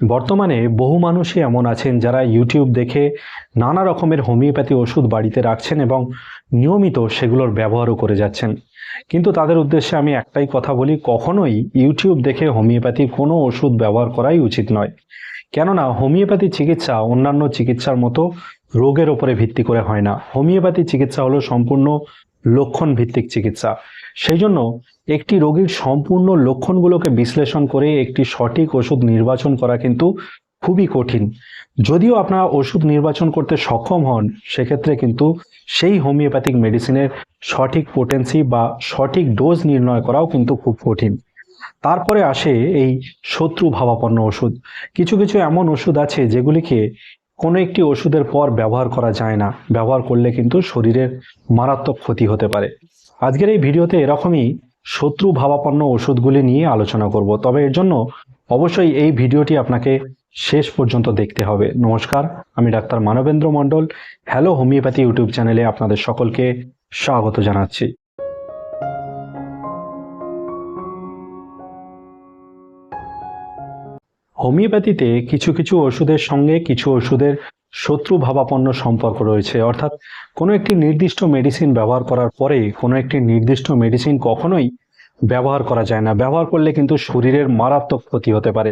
বর্তমানে বহু মানুষই এমন আছেন যারা ইউটিউব দেখে নানা রকমের হোমিওপ্যাথি ওষুধ বাড়িতে রাখছেন এবং নিয়মিত সেগুলোর ব্যবহারও করে যাচ্ছেন। কিন্তু তাদের উদ্দেশ্যে আমি একটাই কথা বলি, কখনোই ইউটিউব দেখে হোমিওপ্যাথি কোনো ওষুধ ব্যবহার করাই উচিত নয়। কেননা হোমিওপ্যাথি চিকিৎসা অন্যান্য চিকিৎসার মতো রোগের ওপরে ভিত্তি করে হয় না। হোমিওপ্যাথি চিকিৎসা হলো সম্পূর্ণ লক্ষণ ভিত্তিক চিকিৎসা। সেই জন্য একটি রোগীর সম্পূর্ণ লক্ষণগুলোকে বিশ্লেষণ করে একটি সঠিক ওষুধ নির্বাচন করা কিন্তু খুবই কঠিন। যদিও আপনারা ওষুধ নির্বাচন করতে সক্ষম হন, সেক্ষেত্রে কিন্তু সেই হোমিওপ্যাথিক মেডিসিনের সঠিক পোটেন্সি বা সঠিক ডোজ নির্ণয় করাও কিন্তু খুব কঠিন। তারপরে আসে এই শত্রু ভাবাপন্ন ওষুধ। কিছু কিছু এমন ওষুধ আছে যেগুলিকে কোনো একটি ওষুধের পর ব্যবহার করা যায় না। ব্যবহার করলে কিন্তু শরীরের মারাত্মক ক্ষতি হতে পারে। আজকের এই ভিডিওতে এরকমই শত্রু ভাবাপন্ন ওষুধগুলি নিয়ে আলোচনা করব। তবে এর জন্য অবশ্যই এই ভিডিওটি আপনাকে শেষ পর্যন্ত দেখতে হবে। নমস্কার, আমি doctor Manabendra Mondal. Hello homeopathy YouTube চ্যানেলে আপনাদের সকলকে স্বাগত জানাচ্ছি। হোমিওপ্যাথিতে কিছু কিছু ওষুধের সঙ্গে কিছু ওষুধের শত্রু ভাবাপন্ন সম্পর্ক রয়েছে। অর্থাৎ কোনো একটি নির্দিষ্ট মেডিসিন ব্যবহার করার পরে কোনো একটি নির্দিষ্ট মেডিসিন কখনোই ব্যবহার করা যায় না। ব্যবহার করলে কিন্তু শরীরের মারাত্মক ক্ষতি হতে পারে।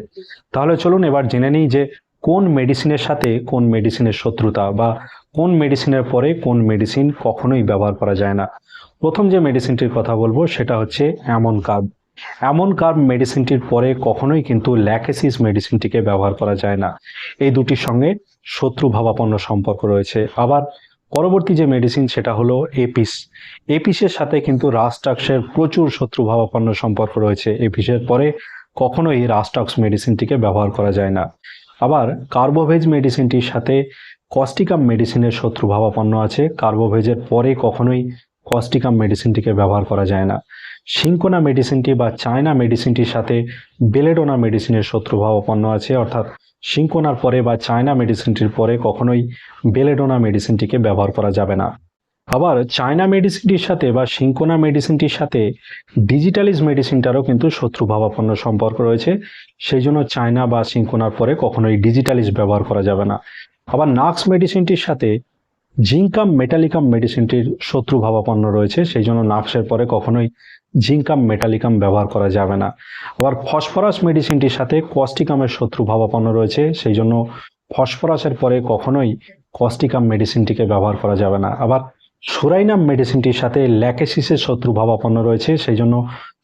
তাহলে চলুন এবার জেনে নিই যে কোন মেডিসিনের সাথে কোন মেডিসিনের শত্রুতা বা কোন মেডিসিনের পরে কোন মেডিসিন কখনোই ব্যবহার করা যায় না। প্রথম যে মেডিসিনটির কথা বলব সেটা হচ্ছে অ্যামন কার্ব অ্যামন কার্ব মেডিসিনটির পরে কখনোই কিন্তু ল্যাকেসিস মেডিসিনটিকে ব্যবহার করা যায় না। এই দুটির সঙ্গে শত্রু ভাবাপন্ন সম্পর্ক রয়েছে। আবার পরবর্তী যে মেডিসিন সেটা হলো এপিস এপিসের সাথে কিন্তু রাস্টাক্সের প্রচুর শত্রু ভাবাপন্ন সম্পর্ক রয়েছে। এপিসের পরে কখনোই রাস্টাক্স মেডিসিনটিকে ব্যবহার করা যায় না। আবার কার্বোভেজ মেডিসিনটির সাথে কস্টিকাম মেডিসিনের শত্রু ভাবাপন্ন আছে। কার্বোভেজের পরে কখনোই কস্টিকাম মেডিসিনটিকে ব্যবহার করা যায় না। সিঙ্কোনা মেডিসিনটি বা চায়না মেডিসিনটির সাথে বেলেডোনা মেডিসিনের শত্রু ভাবাপন্ন আছে, অর্থাৎ সিঙ্কোনার পরে বা চায়না মেডিসিনটির পরে কখনোই বেলেডোনা মেডিসিনটিকে ব্যবহার করা যাবে না। আবার চায়না মেডিসিনটির সাথে বা সিঙ্কোনা মেডিসিনটির সাথে ডিজিটালিজ মেডিসিনটারও কিন্তু শত্রু ভাবাপন্ন সম্পর্ক রয়েছে সেই জন্য চায়না বা সিঙ্কোনার পরে কখনোই ডিজিটালিজ ব্যবহার করা যাবে না। আবার নাক্স মেডিসিনটির সাথে জিঙ্কাম মেটালিকাম মেডিসিনটির শত্রু ভাবাপন্ন রয়েছে সেই জন্য নাক্সের পরে কখনোই জিঙ্কাম মেটালিকাম ব্যবহার করা যাবে না। আবার ফসফরাস মেডিসিনটির সাথে কস্টিকামের শত্রু ভাবাপন্ন রয়েছে সেই জন্য ফসফরাসের পরে কখনোই কস্টিকাম মেডিসিনটিকে ব্যবহার করা যাবে না। আবার সোরাইনাম মেডিসিনটির সাথে ল্যাকেসিসের শত্রু ভাবাপন্ন রয়েছে সেই জন্য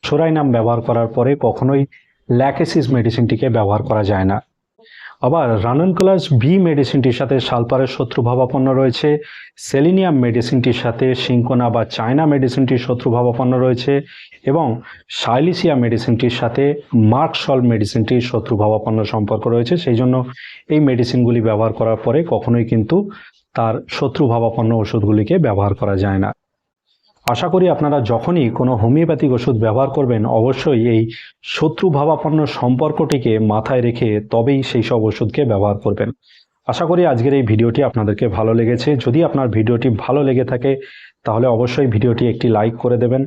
সোরাইনাম ব্যবহার করার পরে কখনোই ল্যাকেসিস মেডিসিনটিকে ব্যবহার করা যায় না। আবার রাননকলাস বি মেডিসিনটির সাথে সালফারের শত্রু ভাবাপন্ন রয়েছে, সেলিনিয়াম মেডিসিনটির সাথে সিঙ্কোনা বা চায়না মেডিসিনটির শত্রু ভাবাপন্ন রয়েছে এবং সাইলিসিয়া মেডিসিনটির সাথে মার্কসল মেডিসিনটির শত্রু ভাবাপন্ন সম্পর্ক রয়েছে। সেই জন্য এই মেডিসিনগুলি ব্যবহার করার পরে কখনোই কিন্তু তার শত্রু ভাবাপন্ন ওষুধগুলিকে ব্যবহার করা যায় না। আশা করি আপনারা যখনই কোনো হোমিওপ্যাথিক ওষুধ ব্যবহার করবেন, অবশ্যই এই শত্রু ভাবাপন্ন সম্পর্কটিকে মাথায় রেখে তবেই সেই সব ওষুধকে ব্যবহার করবেন। আশা করি আজকের এই ভিডিওটি আপনাদেরকে ভালো লেগেছে। যদি আপনার ভিডিওটি ভালো লেগে থাকে, তাহলে অবশ্যই ভিডিওটি একটি লাইক করে দেবেন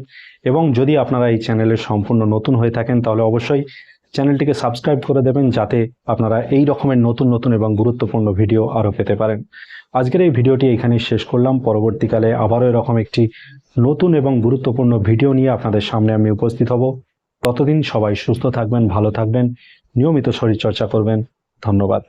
এবং যদি আপনারা এই চ্যানেলে সম্পূর্ণ নতুন হয়ে থাকেন, তাহলে অবশ্যই চ্যানেলটিকে সাবস্ক্রাইব করে দেবেন, যাতে আপনারা এই রকমের নতুন নতুন এবং গুরুত্বপূর্ণ ভিডিও আরও পেতে পারেন। আজকের এই ভিডিওটি এখানেই শেষ করলাম। পরবর্তীকালে আবারও এরকম একটি নতুন এবং গুরুত্বপূর্ণ ভিডিও নিয়ে আপনাদের সামনে আমি উপস্থিত হব। ততদিন সবাই সুস্থ থাকবেন, ভালো থাকবেন, নিয়মিত শরীরচর্চা করবেন। ধন্যবাদ।